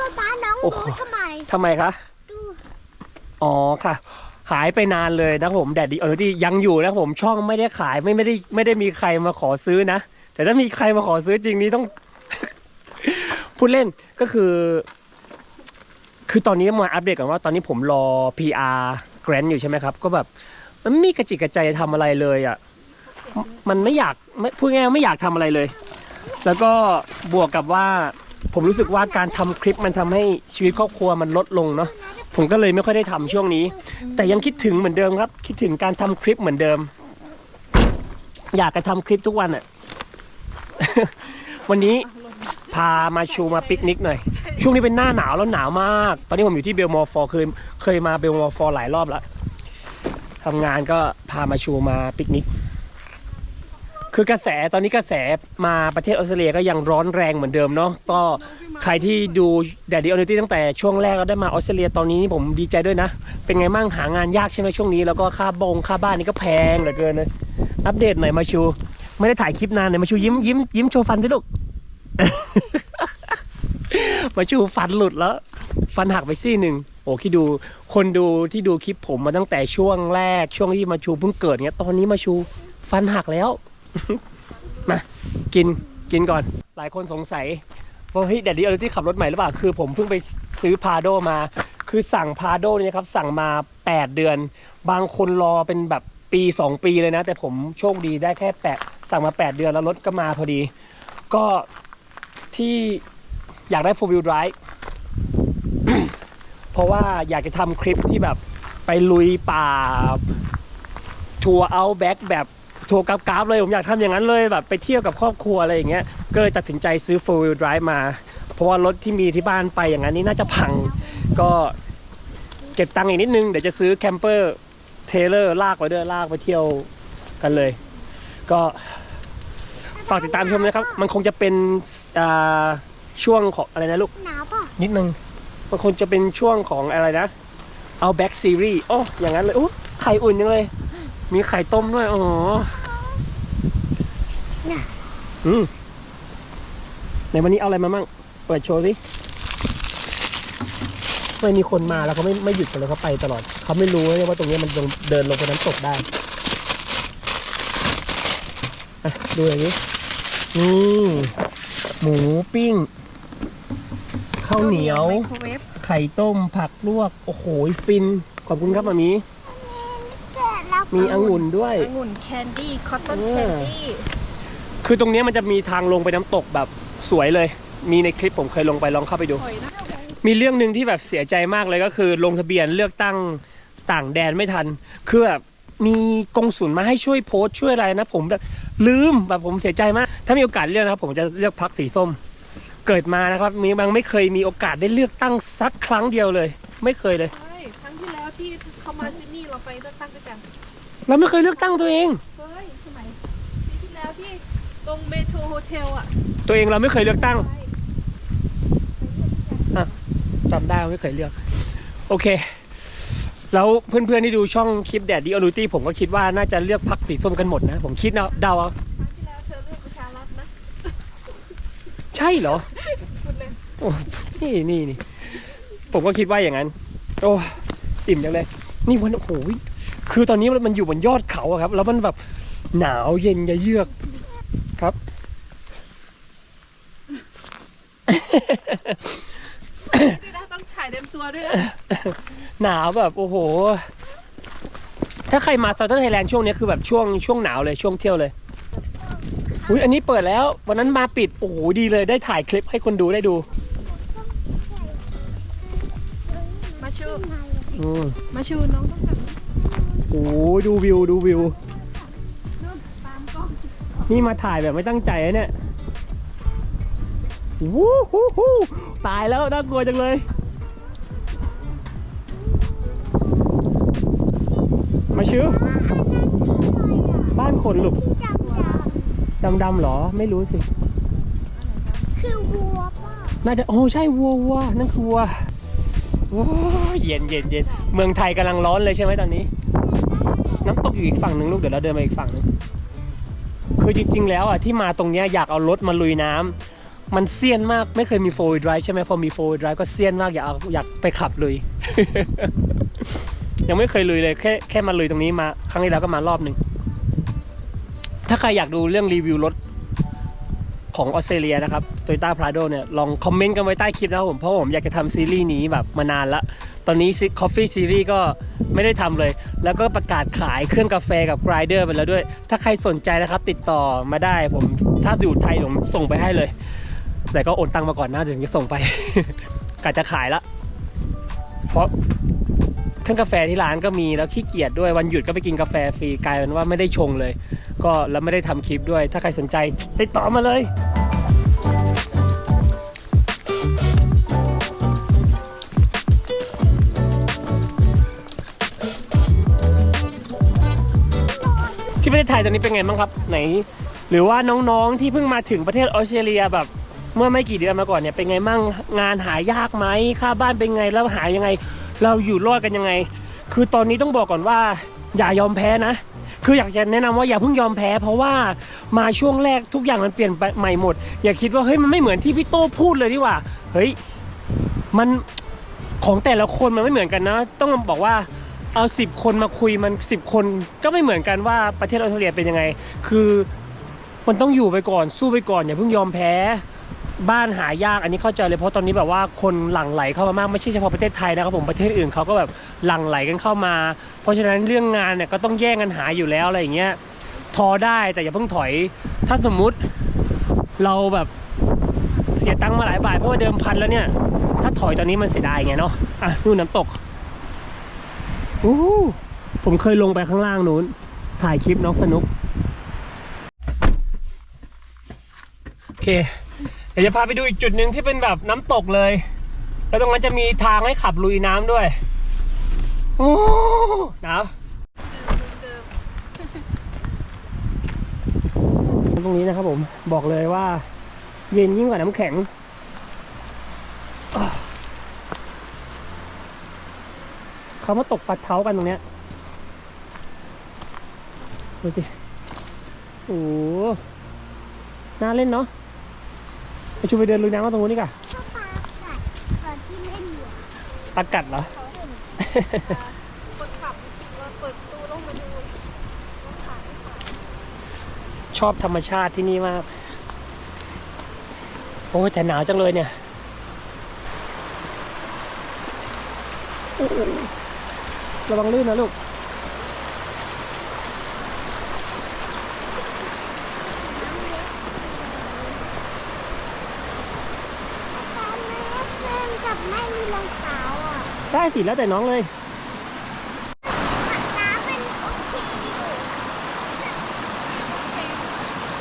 ป๊าป๊าน้องโอ้ดูโหทำไม ทำไมคะ ดูอ๋อค่ะ หายไปนานเลยนะครับผมแดดดีเออที่ยังอยู่นะครับผมช่องไม่ได้ขายไม่ไม่ได้ไม่ได้มีใครมาขอซื้อนะ แต่ถ้ามีใครมาขอซื้อจริงนี้ต้อง พูดเล่นก็คือ คือตอนนี้มาอัปเดตกันว่าตอนนี้ผมรอ PR grant อยู่ใช่ไหมครับ ก็แบบ มันไม่มีกระจิกกระใจทำอะไรเลยอะมันไม่อยากไม่พูดง่ายๆไม่อยากทำอะไรเลย แล้วก็บวกกับว่า ผมรู้สึกว่าการทำคลิปมันทำให้ชีวิตครอบครัวมันลดลงเนาะผมก็เลยไม่ค่อยได้ทำช่วงนี้ แต่ยังคิดถึงเหมือนเดิมครับ คิดถึงการทำคลิปเหมือนเดิม อยากจะทำคลิปทุกวันอะวันนี้พามาชูมาปิกนิกหน่อย ช่วงนี้เป็นหน้าหนาวแล้วหนาวมาก ตอนนี้ผมอยู่ที่เบลมอร์ฟอร์เคยเคยมาเบลมอร์ฟอร์หลายรอบแล้วทำงานก็พามาชูมาปิกนิก คือกระแสตอนนี้กระแสมาประเทศออสเตรเลียก็ยังร้อนแรงเหมือนเดิมเนาะก็ใครที่ดูแดดดี้ออนิตี้ตั้งแต่ช่วงแรกแล้วได้มาออสเตรเลียตอนนี้ผมดีใจด้วยนะ เป็นไงมั่งหางานยากใช่ไหมช่วงนี้ แล้วก็ค่าบงค่าบ้านนี่ก็แพงเหลือเกินนะอัปเดตหน่อยมาชู ไม่ได้ถ่ายคลิปนานเลยมาชูยิ้มยิ้มยิ้มโชว์ฟันสิลูกมาชูฟันหลุดแล้ว ฟันหักไปซี่หนึ่งโอ้คิดดูคนดูที่ดูคลิปผมมาตั้งแต่ช่วงแรกช่วงที่มาชูเพิ่งเกิดเนี้ยตอนนี้มาชูฟันหักแล้ว มากินกินก่อน หลายคนสงสัยว่าเฮ้ยแดดดี้ออที่ขับรถใหม่หรือเปล่า คือผมเพิ่งไปซื้อพาโดมา คือสั่งพาโดเนี่ยครับ สั่งมา 8 เดือน บางคนรอเป็นแบบปี 2 ปีเลยนะ แต่ผมโชคดีได้แค่แปดสั่งมา 8 เดือนแล้วรถก็มาพอดี ก็ที่อยากได้4 wheel drive เพราะว่าอยากจะทำคลิปที่แบบไปลุยป่าทัวร์เอาแบ็กแบบ ทัวร์กราฟๆเลย ผมอยากทำอย่างนั้นเลยแบบไปเที่ยวกับครอบครัวอะไรอย่างเงี้ยก็เลยตัดสินใจซื้อ4 wheel drive มา เพราะว่ารถที่มีที่บ้านไปอย่างนั้นนี่น่าจะพัง ก็เก็บตังค์อีกนิดนึง เดี๋ยวจะซื้อแคมเปอร์เทเลอร์ลากไปด้วยลากไปเที่ยวกันเลย ก็ฝากติดตามชมนะครับ มันคงจะเป็นอ่าช่วงของอะไรนะลูกหนาวป่ะนิดนึงมันคงจะเป็นช่วงของอะไรนะเอาแบ็กซีรีส์โอ้อย่างนั้นเลยโอ้ไข่อุ่นยังเลย มีไข่ต้มด้วย อ๋อเนี่ยอืมในวันนี้เอาอะไรมามั่ง เปิดโชว์สิไม่มีคนมาแล้วเขาไม่ไม่หยุดกันเลยเขาไปตลอด เขาไม่รู้เลยว่าตรงนี้มันลงเดินลงไปน้ำตกได้อะดูอย่างนี้นี่หมูปิ้งข้าวเหนียวไมโครเวฟไข่ต้มผักลวก โอ้โห ฟิน ขอบคุณครับมามีเกิดแล้ว มีองุ่นด้วย องุ่นแคนดี้คอตตอนเอแคอนดี้คือตรงเนี้ยมันจะมีทางลงไปน้ำตกแบบสวยเลย มีในคลิปผมเคยลงไปลองเข้าไปดู หอยนะมีเรื่องหนึ่งที่แบบเสียใจมากเลยก็คือ ลงทะเบียนเลือกตั้งต่างแดนไม่ทัน คือแบบมีกงสุลมาให้ช่วยโพสต์ช่วยอะไรนะ ผมแบบลืมแบบผมเสียใจมาก ถ้ามีโอกาสเลือกนะครับ ผมจะเลือกพักสีส้ม เกิดมานะครับ มีบางไม่เคยมีโอกาสได้เลือกตั้งสักครั้งเดียวเลย ไม่เคยเลย ใช่ครั้งที่แล้วที่เขามาซิดนีย์เราไปเลือกตั้งด้วยกัน เราไม่เคยเลือกตั้งตัวเอง เฮ้ยสมัยปีที่แล้วที่ตรงเมโทรโฮเทลอะตัวเองเราไม่เคยเลือกตั้งใช่จำได้ว่าไม่เคยเลือก โอเค แล้วเพื่อนๆที่ดูช่องคลิปแดดดีออรูตี้ผมก็คิดว่าน่าจะเลือกพักสีส้มกันหมดนะ ผมคิดนะเดาเอาครั้งที่แล้วเธอเลือกประชารัฐนะใช่เหรอพูดเลยโอ้นี่นี่นี่ผมก็คิดว่าอย่างนั้น โอ้ อิ่มจังเลย นี่วันโอ้โห คือตอนนี้มันอยู่บนยอดเขาอะครับ แล้วมันแบบหนาวเย็นยะเยือกครับนี่นะต้องถ่ายเต็มตัวด้วยนะหนาวแบบโอ้โห ถ้าใครมา Southern Thailand ช่วงนี้คือแบบช่วงช่วงหนาวเลยช่วงเที่ยวเลย อุ้ยอันนี้เปิดแล้ว วันนั้นมาปิด โอ้โหดีเลยได้ถ่ายคลิปให้คนดูได้ดู มาชู อืม มาชูน้องต้องแบบ โอ้โหดูวิวดูวิวตามกล้องนี่มาถ่ายแบบไม่ตั้งใจนะเนี่ยวู้ฮู้ฮู้ตายแล้วน่ากลัวจังเลยมาชื่อบ้านคนลูกที่จำจดำๆเหรอไม่รู้สิำคือวัวป่ะน่าจะโอ้ใช่วัววัวนั่นคือวัว โอ้เย็นเย็นเย็นเมืองไทยกำลังร้อนเลยใช่ไหมตอนนี้ น้ำตกอยู่อีกฝั่งหนึ่งลูกเดี๋ยวเราเดินไปอีกฝั่งหนึ่งคือจริง ๆ แล้วอะที่มาตรงเนี้ยอยากเอารถมาลุยน้ำมันเซียนมากไม่เคยมีโฟล์ด i v e ใช่ไหมพอมีโฟล์ด i v e ก็เซียนมากอยากเอาอยากไปขับลุย ยังไม่เคยลุยเลยแค่แค่มาลุยตรงนี้มา ครั้งที่แล้วก็มารอบหนึ่งถ้าใครอยากดูเรื่องรีวิวรถ ของออสเตรเลียนะครับ Toyota Prado เนี่ยลองคอมเมนต์กันไว้ใต้คลิปนะครับผมเพราะผมอยากจะทำซีรีส์นี้แบบมานานละ ตอนนี้ Coffee Series ก็ไม่ได้ทำเลย แล้วก็ประกาศขายเครื่องกาแฟกับ Grinder ไปแล้วด้วย ถ้าใครสนใจนะครับติดต่อมาได้ผมถ้าอยู่ไทยผมส่งไปให้เลย แต่ก็โอนตังมาก่อนนะถึงจะส่งไปกะจะขายละ เพราะเครื่องกาแฟที่ร้านก็มีแล้วขี้เกียจด้วยวันหยุดก็ไปกินกาแฟฟรีกลายเป็นว่าไม่ได้ชงเลย ก็แล้วไม่ได้ทำคลิปด้วย ถ้าใครสนใจติดต่อมาเลยที่ประเทศไทยตอนนี้เป็นไงบ้างครับไหน หรือว่าน้องๆที่เพิ่งมาถึงประเทศออสเตรเลียแบบ เมื่อไม่กี่เดือนมาก่อนเนี่ยเป็นไงมั่งงานหายากไหมค่าบ้านเป็นไงแล้วหายังไง เราอยู่รอดกันยังไง คือตอนนี้ต้องบอกก่อนว่า อย่ายอมแพ้นะ คืออยากจะแนะนำว่าอย่าเพิ่งยอมแพ้ เพราะว่ามาช่วงแรกทุกอย่างมันเปลี่ยนใหม่หมด อย่าคิดว่าเฮ้ยมันไม่เหมือนที่พี่โต้พูดเลยดีกว่า เฮ้ยมันของแต่ละคนมันไม่เหมือนกันนะ ต้องบอกว่าเอาสิบคนมาคุยมันสิบคนก็ไม่เหมือนกันว่าประเทศออสเตรเลียเป็นยังไง คือมันต้องอยู่ไปก่อนสู้ไปก่อนอย่าเพิ่งยอมแพ้ บ้านหายากอันนี้เข้าใจเลยเพราะตอนนี้แบบว่าคนหลั่งไหลเข้ามามากไม่ใช่เฉพาะประเทศไทยนะครับผมประเทศอื่นเขาก็แบบหลั่งไหลกันเข้ามา เพราะฉะนั้นเรื่องงานเนี่ยก็ต้องแย่งกันหาอยู่แล้วอะไรอย่างเงี้ยทอได้แต่อย่าเพิ่งถอย ถ้าสมมุติเราแบบเสียตังค์มาหลายบาทเพราะว่าเดิมพันแล้วเนี่ย ถ้าถอยตอนนี้มันเสียดายไงเนาะอะนู่นน้ำตกอู้ผมเคยลงไปข้างล่างนู้น ถ่ายคลิปน้องสนุกโอเค เดี๋ยวจะพาไปดูอีกจุดหนึ่งที่เป็นแบบน้ำตกเลย แล้วตรงนั้นจะมีทางให้ขับลุยน้ำด้วย โอ้หนาวตรงนี้นะครับผมบอกเลยว่า เย็นยิ่งกว่าน้ำแข็งเขามาตกปลาเท้ากันตรงเนี้ยดูสิโอ้น่าเล่นเนาะ ชูไปเดินลุยน้ำมาตรงนู้นนี่ก่ะถ้าปลากัดตอนที่เล่นอยู่อะปลากัดเหรอคนขับเราเปิดประตูลงมาดูรถขายไม่ขายชอบธรรมชาติที่นี่มาก โอ้ยแต่หนาวจังเลยเนี่ยโอ้โหระวังลื่นนะลูก ตอนนี้เพื่อนกับไม่มีรองเท้าอะ ได้สิแล้วแต่น้องเลยน้ำเป็นโอเคอยู่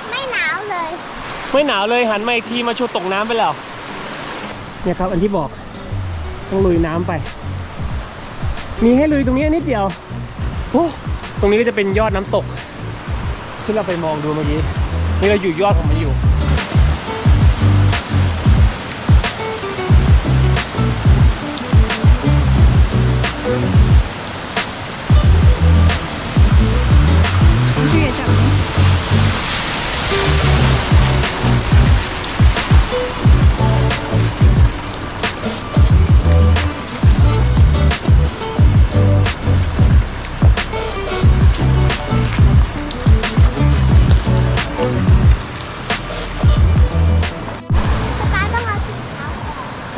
ไม่หนาวเลย ไม่หนาวเลยหันมาอีกทีมาชูตกน้ำไปแล้วเนี่ยครับ อันที่บอกต้องลุยน้ำไป มีให้ลุยตรงนี้นิดเดียวโอ้ตรงนี้ก็จะเป็นยอดน้ำตกที่เราไปมองดูเมื่อกี้นี่เราอยู่ยอดของ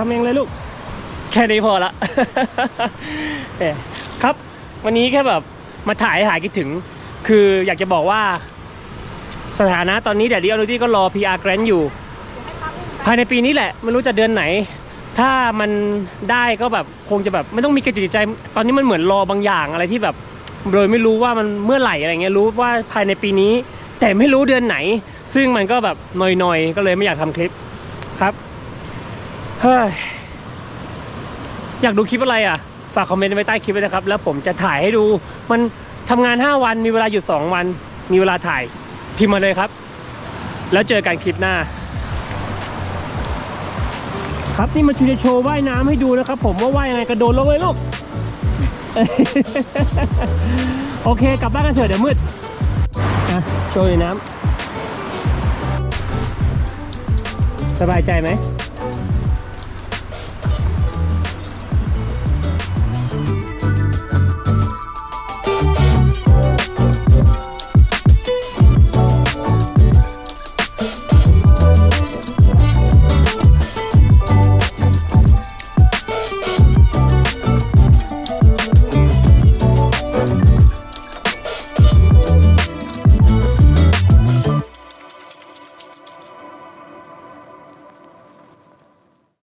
ำเองเลยลูก แค่นี้พอละเออครับ วันนี้แค่แบบมาถ่ายหายคิดถึง คืออยากจะบอกว่า สถานะตอนนี้แดดดี้อนุตี้ก็รอ PR Grant อยู่ ภายในปีนี้แหละ ไม่รู้จะเดือนไหน ถ้ามันได้ก็แบบคงจะแบบไม่ต้องมีกระจิตกใจ ตอนนี้มันเหมือนรอบางอย่างอะไรที่แบบโดยไม่รู้ว่ามันเมื่อไหร่อะไรเงี้ยรู้ว่าภายในปีนี้ แต่ไม่รู้เดือนไหน ซึ่งมันก็แบบหน่อยๆ ก็เลยไม่อยากทำคลิปครับ เฮ้ยอยากดูคลิปอะไรอะ ฝากคอมเมนต์ไว้ใต้คลิปด้วยนะครับ แล้วผมจะถ่ายให้ดู มันทำงาน 5 วันมีเวลาหยุด 2 วัน มีเวลาถ่าย พิมพ์มาเลยครับ แล้วเจอกันคลิปหน้า ครับนี่มันชูจะโชว์ว่ายน้ำให้ดูนะครับ ผมว่าว่ายยังไงกระโดดลงเลยลูก โอเค กลับบ้านกันเถอะเดี๋ยวมืดอะโชว์ในน้ำสบายใจไหม